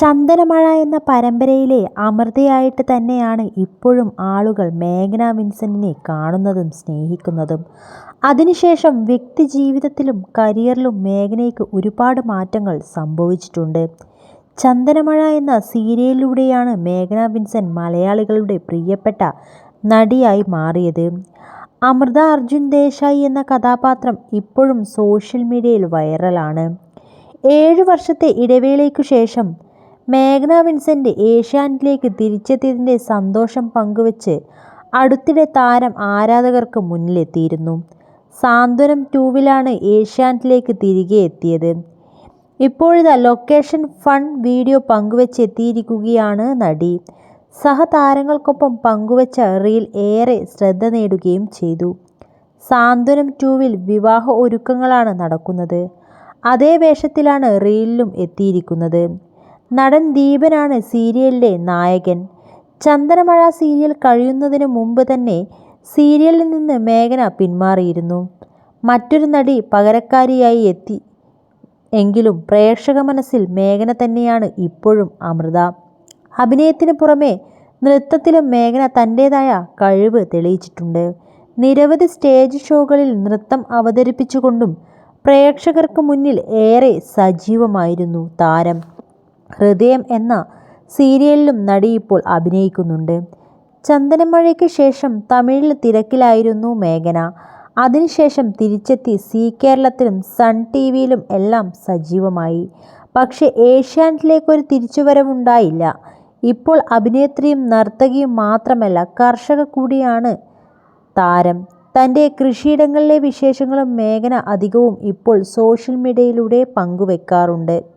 ചന്ദനമഴ എന്ന പരമ്പരയിലെ അമൃതയായിട്ട് തന്നെയാണ് ഇപ്പോഴും ആളുകൾ മേഘന വിൻസെന്റിനെ കാണുന്നതും സ്നേഹിക്കുന്നതും. അതിനുശേഷം വ്യക്തി ജീവിതത്തിലും കരിയറിലും മേഘനയ്ക്ക് ഒരുപാട് മാറ്റങ്ങൾ സംഭവിച്ചിട്ടുണ്ട്. ചന്ദനമഴ എന്ന സീരിയലിലൂടെയാണ് മേഘന വിൻസെന്റ് മലയാളികളുടെ പ്രിയപ്പെട്ട നടിയായി മാറിയത്. അമൃത അർജുൻ ദേശായി എന്ന കഥാപാത്രം ഇപ്പോഴും സോഷ്യൽ മീഡിയയിൽ വൈറലാണ്. ഏഴു വർഷത്തെ ഇടവേളയ്ക്കു ശേഷം മേഘ്ന വിൻസെന്റ് ഏഷ്യാനെറ്റിലേക്ക് തിരിച്ചെത്തിയതിന്റെ സന്തോഷം പങ്കുവച്ച് അടുത്തിടെ താരം ആരാധകർക്ക് മുന്നിലെത്തിയിരുന്നു. സാന്ത്വനം ടൂവിലാണ് ഏഷ്യാനെറ്റിലേക്ക് തിരികെ എത്തിയത്. ഇപ്പോഴിതാ ലൊക്കേഷൻ ഫൺ വീഡിയോ പങ്കുവച്ചെത്തിയിരിക്കുകയാണ് നടി. സഹതാരങ്ങൾക്കൊപ്പം പങ്കുവച്ച റീൽ ഏറെ ശ്രദ്ധ നേടുകയും ചെയ്തു. സാന്ത്വനം ടൂവിൽ വിവാഹ ഒരുക്കങ്ങളാണ് നടക്കുന്നത്. അതേ വേഷത്തിലാണ് റീലിലും എത്തിയിരിക്കുന്നത്. നടൻ ദീപനാണ് സീരിയലിലെ നായകൻ. ചന്ദനമഴ സീരിയൽ കഴിയുന്നതിന് മുമ്പ് തന്നെ സീരിയലിൽ നിന്ന് മേഘന പിന്മാറിയിരുന്നു. മറ്റൊരു നടി പകരക്കാരിയായി എത്തി. എങ്കിലും പ്രേക്ഷക മനസ്സിൽ മേഘന തന്നെയാണ് ഇപ്പോഴും അമൃത. അഭിനയത്തിന് പുറമെ നൃത്തത്തിലും മേഘന തന്റേതായ കഴിവ് തെളിയിച്ചിട്ടുണ്ട്. നിരവധി സ്റ്റേജ് ഷോകളിൽ നൃത്തം അവതരിപ്പിച്ചുകൊണ്ടും പ്രേക്ഷകർക്ക് മുന്നിൽ ഏറെ സജീവമായിരുന്നു താരം. ഹൃദയം എന്ന സീരിയലിലും നടി ഇപ്പോൾ അഭിനയിക്കുന്നുണ്ട്. ചന്ദനമഴയ്ക്ക് ശേഷം തമിഴിൽ തിരക്കിലായിരുന്നു മേഘന. അതിനുശേഷം തിരിച്ചെത്തി സി കേരളത്തിലും സൺ ടി വിയിലും എല്ലാം സജീവമായി. പക്ഷേ ഏഷ്യാനെറ്റിലേക്കൊരു തിരിച്ചുവരവുണ്ടായില്ല. ഇപ്പോൾ അഭിനേത്രിയും നർത്തകിയും മാത്രമല്ല കർഷക കൂടിയാണ് താരം. തന്റെ കൃഷിയിടങ്ങളിലെ വിശേഷങ്ങളും മേഘന അധികവും ഇപ്പോൾ സോഷ്യൽ മീഡിയയിലൂടെ പങ്കുവെക്കാറുണ്ട്.